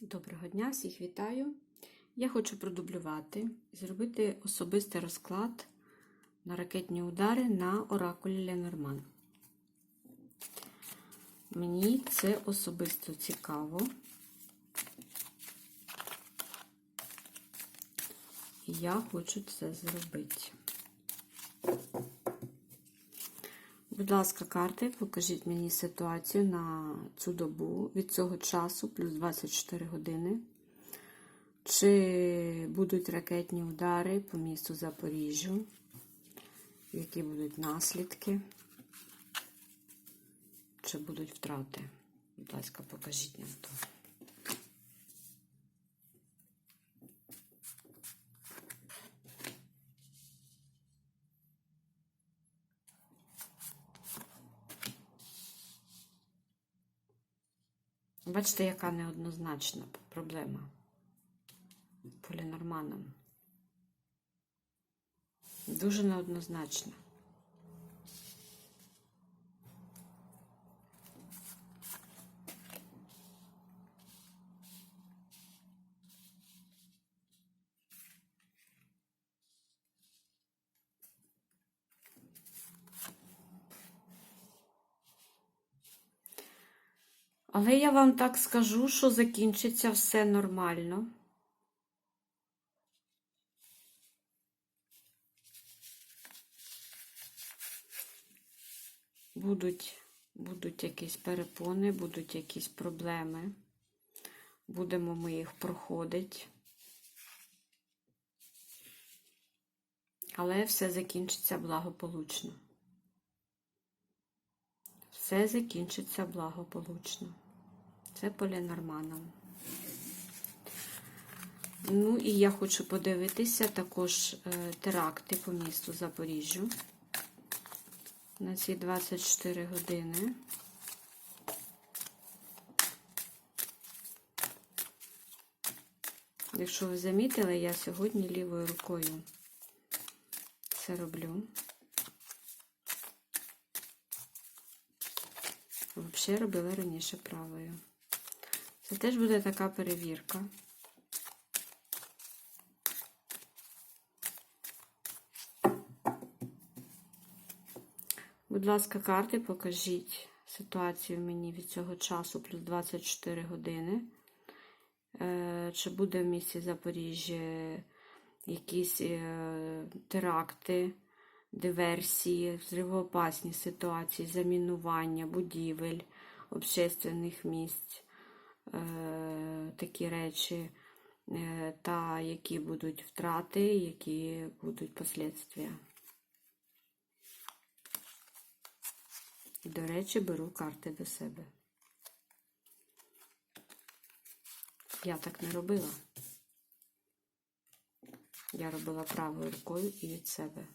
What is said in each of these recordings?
Доброго дня, всіх вітаю. Я хочу продублювати, і зробити особистий розклад на ракетні удари на оракулі Ленорман. Мені це особисто цікаво. Я хочу це зробити. Будь ласка, карти, покажіть мені ситуацію на цю добу від цього часу, плюс 24 години. Чи будуть ракетні удари по місту Запоріжжю? Які будуть наслідки? Чи будуть втрати? Будь ласка, покажіть нам то. Бачите, яка неоднозначна проблема полінорманом. Дуже неоднозначна. Але я вам так скажу, що закінчиться все нормально. Будуть, будуть якісь перепони, будуть якісь проблеми. Будемо ми їх проходити. Але все закінчиться благополучно. Все закінчиться благополучно. Це полінорманом. Ну і я хочу подивитися також е, теракти по місту Запоріжжю на ці 24 години. Якщо ви замітили, я сьогодні лівою рукою це роблю. Взагалі робила раніше правою. Це теж буде така перевірка. Будь ласка, карти, покажіть ситуацію мені від цього часу, плюс 24 години. Е, Чи буде в місті Запоріжжя якісь е, теракти, диверсії, взривоопасні ситуації, замінування, будівель, общественних місць, такі речі, та які будуть втрати, які будуть последствия. До речі, беру карти до себе. Я так не робила. Я робила правою рукою і від себе,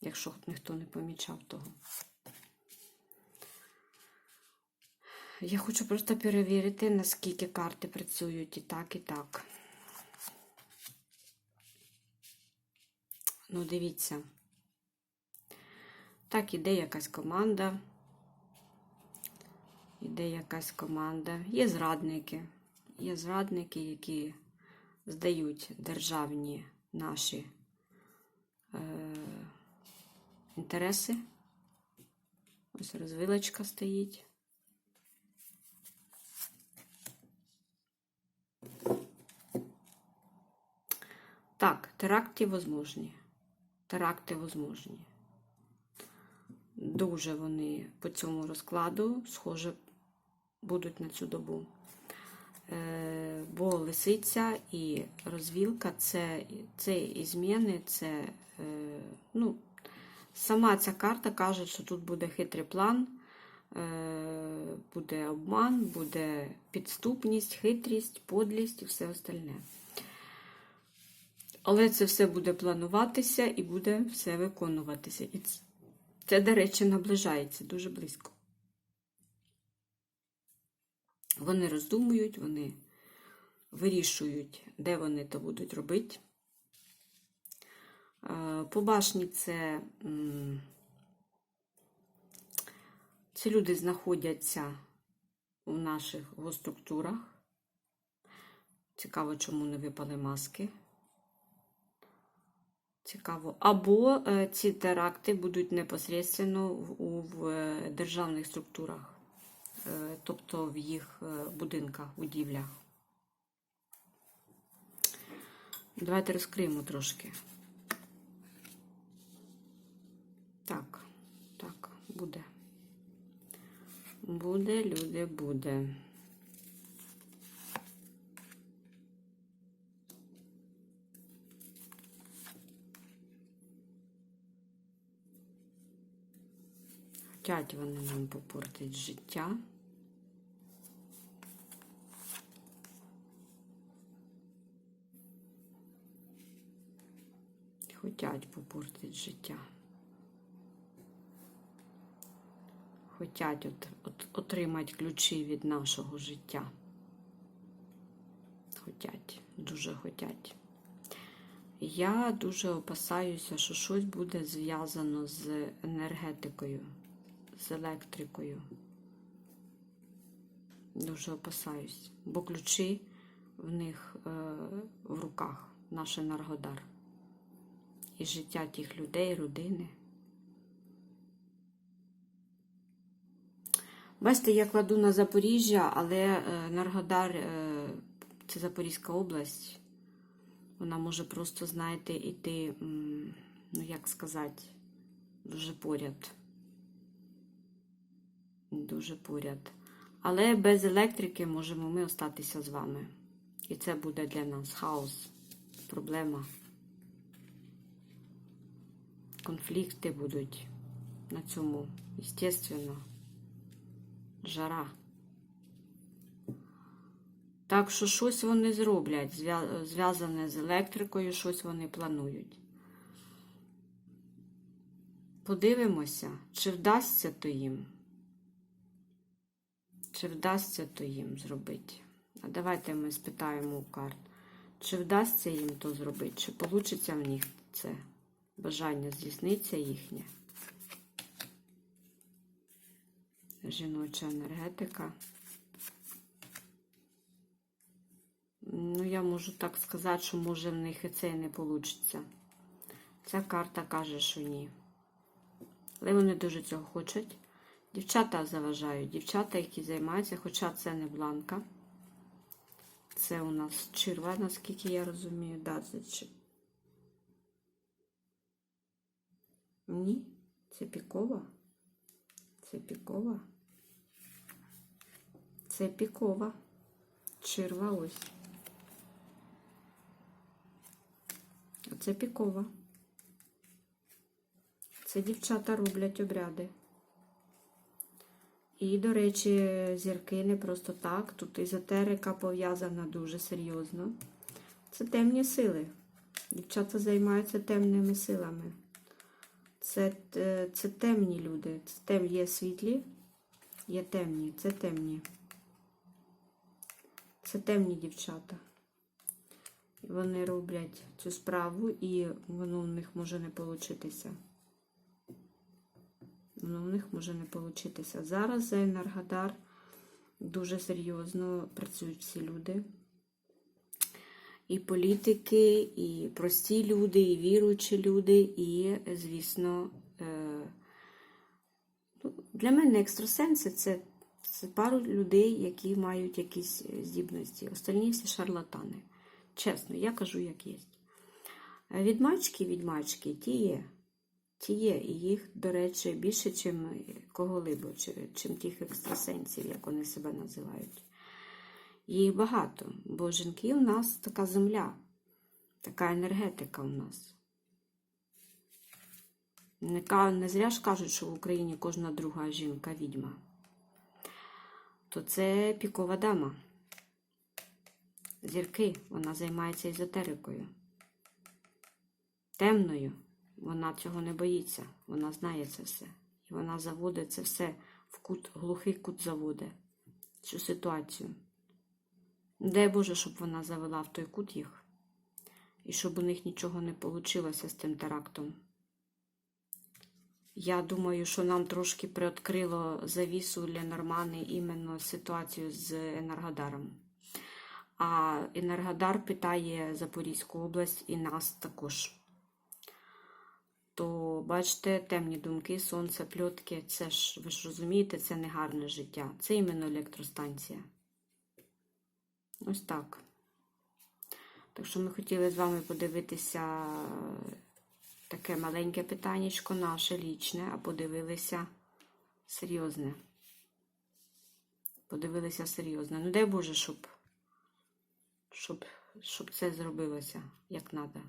якщо ніхто не помічав того. Я хочу просто перевірити, наскільки карти працюють і так, і так. Ну, дивіться. Так, іде якась команда. Іде якась команда. Є зрадники. Є зрадники, які здають державні наші е, інтереси. Ось розвилочка стоїть. Так, теракти возможні. Теракти возможні. Дуже вони по цьому розкладу, схоже, будуть на цю добу. Е, бо лисиця і розвілка це, це і зміни, це, е, ну, сама ця карта каже, що тут буде хитрий план, е, буде обман, буде підступність, хитрість, подлість і все остальне. Але це все буде плануватися і буде все виконуватися. І це, це, до речі, наближається дуже близько. Вони роздумують, вони вирішують, де вони то будуть робити. По башні це, ці люди знаходяться у наших госструктурах. Цікаво, чому не випали маски. Цікаво. Або е, ці теракти будуть непосередньо в, е, державних структурах, е, тобто в їх будинках, будівлях. Давайте розкриємо трошки. Так, так, буде. Буде, люди, буде. Хотять вони нам попортить життя. Хотять попортить життя. Хотять от, от, отримати ключі від нашого життя. Хотять, дуже хотять. Я дуже опасаюся, що щось буде зв'язано з енергетикою, з електрикою. Дуже опасаюсь, бо ключі в них е, в руках, наш енергодар. І життя тих людей, родини. Бачите, я кладу на Запоріжжя, але е, Енергодар е, це Запорізька область. Вона може просто, знаєте, іти, ну як сказати, дуже поряд. Дуже поряд. Але без електрики можемо ми остатися з вами. І це буде для нас хаос, проблема. Конфлікти будуть на цьому, естественно. Жара. Так що щось вони зроблять, зв'язане з електрикою, щось вони планують. Подивимося, чи вдасться то їм. Чи вдасться то їм зробити. А давайте ми спитаємо у карт, чи вдасться їм то зробити, чи вийде в них це бажання здійсниться їхнє. Жіноча енергетика. Ну, я можу так сказати, що може в них і це і не вийде. Ця карта каже, що ні. Але вони дуже цього хочуть. Дівчата заважають. Дівчата, які займаються, хоча це не бланка. Це у нас черва, наскільки я розумію. Да, це Ні, це пікова. Це пікова. Це пікова. Черва ось. Це пікова. Це дівчата роблять обряди. І, до речі, зірки не просто так. Тут езотерика пов'язана дуже серйозно. Це темні сили. Дівчата займаються темними силами. Це, е, це темні люди. Це тем, є світлі, є темні. Це темні. Це темні дівчата. Вони роблять цю справу, і воно в них може не получитися. Воно в них може не получитися. Зараз за Енергодар дуже серйозно працюють всі люди. І політики, і прості люди, і віруючі люди, і, звісно, е, ну, для мене екстрасенси це, це пару людей, які мають якісь здібності. Остальні всі шарлатани. Чесно, я кажу, як є. Відьмачки, відьмачки, ті є. Ті і їх, до речі, більше, ніж кого-либо, чим тих екстрасенсів, як вони себе називають. Їх багато, бо жінки у нас така земля, така енергетика у нас. Не зря ж кажуть, що в Україні кожна друга жінка відьма. То це пікова дама. Зірки, вона займається езотерикою. Темною. Вона цього не боїться. Вона знає це все. І вона заводить це все в кут, глухий кут заводить. Цю ситуацію. Дай Боже, щоб вона завела в той кут їх. І щоб у них нічого не вийшло з тим терактом. Я думаю, що нам трошки приоткрило завісу для Нормани іменно ситуацію з Енергодаром. А Енергодар питає Запорізьку область і нас також. То бачите, темні думки, сонце, пльотки, це ж, ви ж розумієте, це не гарне життя. Це іменно електростанція. Ось так. Так що ми хотіли з вами подивитися таке маленьке питаннячко, наше лічне, а подивилися серйозне. Подивилися серйозно. Ну, дай Боже, щоб, щоб, щоб це зробилося як треба.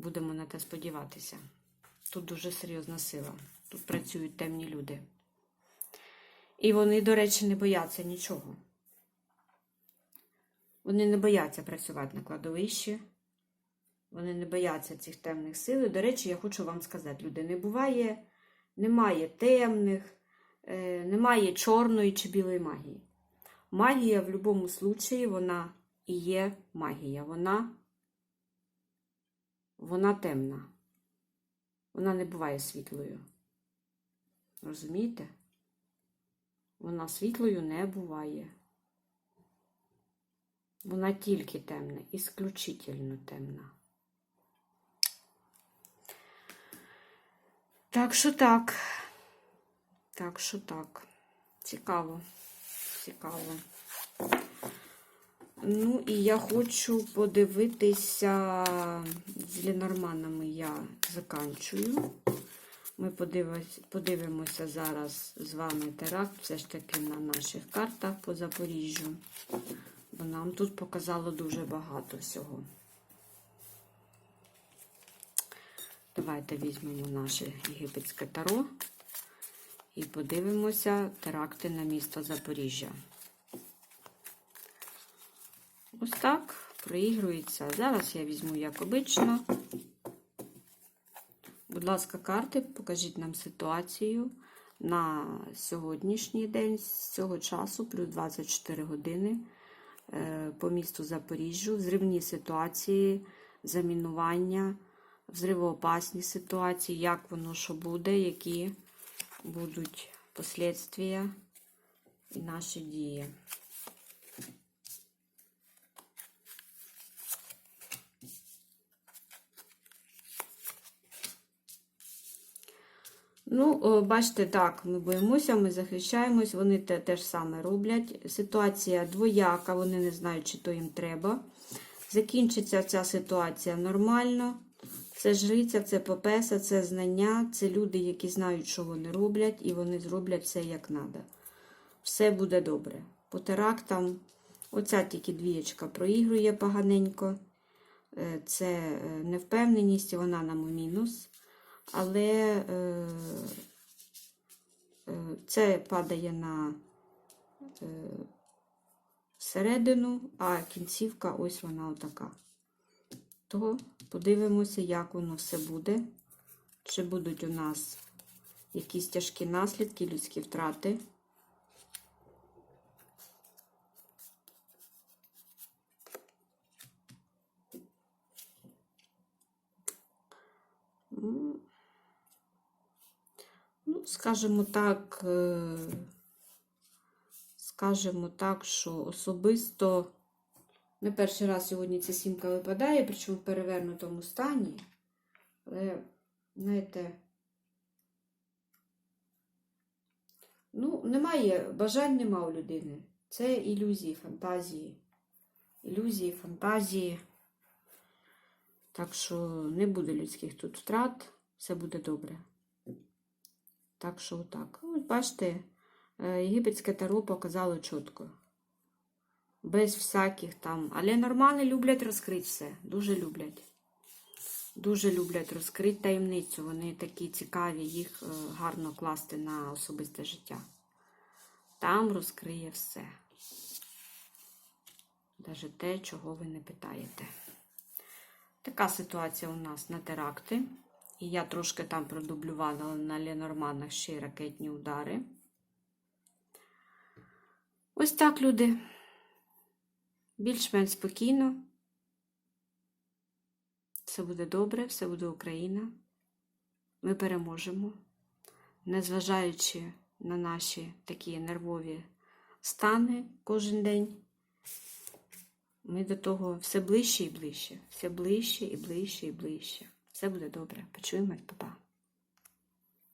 Будемо на те сподіватися. Тут дуже серйозна сила. Тут працюють темні люди. І вони, до речі, не бояться нічого. Вони не бояться працювати на кладовищі. Вони не бояться цих темних сил. І, до речі, я хочу вам сказати, люди, не буває, немає темних, е, немає чорної чи білої магії. Магія в будь-якому случаї, вона і є магія. Вона, вона темна. Вона не буває світлою. Розумієте? Вона світлою не буває. Вона тільки темна, ісключительно темна. Так що так. Так що так. Цікаво. Цікаво. Ну, і я хочу подивитися з Ленорманами я заканчую. Ми подивимося зараз з вами теракт, все ж таки на наших картах по Запоріжжю. Бо нам тут показало дуже багато всього. Давайте візьмемо наше єгипетське таро і подивимося теракти на місто Запоріжжя. Ось так проігрується. Зараз я візьму, як обично. Будь ласка, карти, покажіть нам ситуацію на сьогоднішній день з цього часу, плюс 24 години е, по місту Запоріжжю, взривні ситуації, замінування, взривоопасні ситуації, як воно що буде, які будуть послідствия і наші дії. Ну, бачите, так, ми боїмося, ми захищаємось, вони те, те ж саме роблять. Ситуація двояка, вони не знають, чи то їм треба. Закінчиться ця ситуація нормально. Це жриця, це попеса, це знання, це люди, які знають, що вони роблять, і вони зроблять все як треба. Все буде добре. По терактам, оця тільки двієчка проігрує поганенько. Е, Це е, невпевненість, вона нам у мінус. Але е, е, це падає на е, середину, а кінцівка ось вона отака. То подивимося, як воно все буде. Чи будуть у нас якісь тяжкі наслідки, людські втрати. Ну, скажімо так, е, скажімо так, що особисто не перший раз сьогодні ця сімка випадає, причому в перевернутому стані. Але, знаєте, ну, немає, бажань нема у людини. Це ілюзії, фантазії. Ілюзії, фантазії. Так що не буде людських тут втрат, все буде добре. Так що отак. Ось бачите, е, єгипетське таро показало чітко. Без всяких там. Але нормани люблять розкрити все. Дуже люблять. Дуже люблять розкрити таємницю. Вони такі цікаві, їх е, гарно класти на особисте життя. Там розкриє все. Даже те, чого ви не питаєте. Така ситуація у нас на теракти. І я трошки там продублювала на Ленорманах ще й ракетні удари. Ось так, люди. Більш-менш спокійно. Все буде добре, все буде Україна. Ми переможемо, незважаючи на наші такі нервові стани кожен день. Ми до того все ближче і ближче, все ближче і ближче і ближче. Все буде добре. Почуємось, па-па.